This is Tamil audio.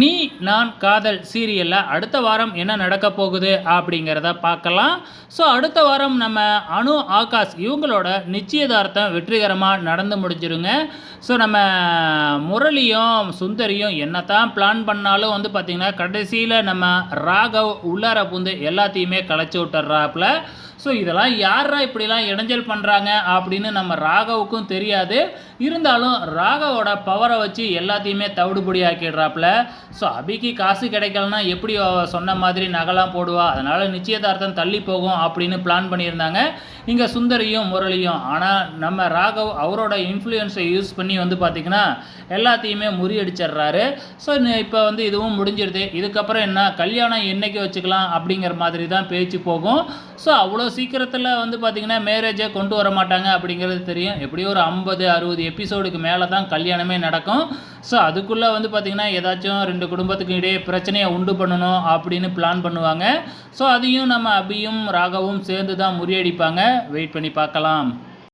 நீ நான் காதல் சீரியலில் அடுத்த வாரம் என்ன நடக்க போகுது அப்படிங்கிறத பார்க்கலாம். ஸோ அடுத்த வாரம் நம்ம அனு ஆகாஷ் இவங்களோட நிச்சயதார்த்தம் வெற்றிகரமாக நடந்து முடிஞ்சிருங்க. ஸோ நம்ம முரளியும் சுந்தரியும் என்னத்தான் பிளான் பண்ணாலும் வந்து பார்த்திங்கன்னா கடைசியில் நம்ம ராகவ் உள்ளார பூந்து எல்லாத்தையுமே களைச்சி விட்டுறாப்புல. ஸோ இதெல்லாம் யாரா இப்படிலாம் இடைஞ்சல் பண்ணுறாங்க அப்படின்னு நம்ம ராகவுக்கும் தெரியாது. இருந்தாலும் ராகவோட பவரை வச்சு எல்லாத்தையுமே தவிடுபடி ஆக்கிடுறாப்புல ஸோ அபிக்கு காசு கிடைக்கலனா எப்படி அவள் சொன்ன மாதிரி நகைலாம் போடுவா. அதனால் நிச்சயதார்த்தம் தள்ளி போகும் அப்படின்னு பிளான் பண்ணியிருந்தாங்க. இங்கே சுந்தரியும் முரளியும். ஆனால் நம்ம ராகவ் அவரோட இன்ஃப்ளூயன்ஸை யூஸ் பண்ணி வந்து பார்த்திங்கன்னா எல்லாத்தையுமே முறியடிச்சிடுறாரு. ஸோ இப்போ வந்து இதுவும் முடிஞ்சிருது. இதுக்கப்புறம் என்ன கல்யாணம் என்னைக்கு வச்சுக்கலாம் அப்படிங்கிற மாதிரி தான் பேச்சு போகும். ஸோ அவ்வளோ சீக்கிரத்தில் வந்து பார்த்திங்கன்னா மேரேஜை கொண்டு வர மாட்டாங்க அப்படிங்கிறது தெரியும். எப்படியும் ஒரு ஐம்பது அறுபது எபிசோடுக்கு மேலே தான் கல்யாணமே நடக்கும். ஸோ அதுக்குள்ளே வந்து பார்த்திங்கன்னா ஏதாச்சும் ரெண்டு குடும்பத்துக்கு இடையே பிரச்சனையை உண்டு பண்ணணும் அப்படின்னு பிளான் பண்ணுவாங்க. ஸோ அதையும் நம்ம அபியும் ராகவும் சேர்ந்து தான் முறியடிப்பாங்க. வெயிட் பண்ணி பார்க்கலாம்.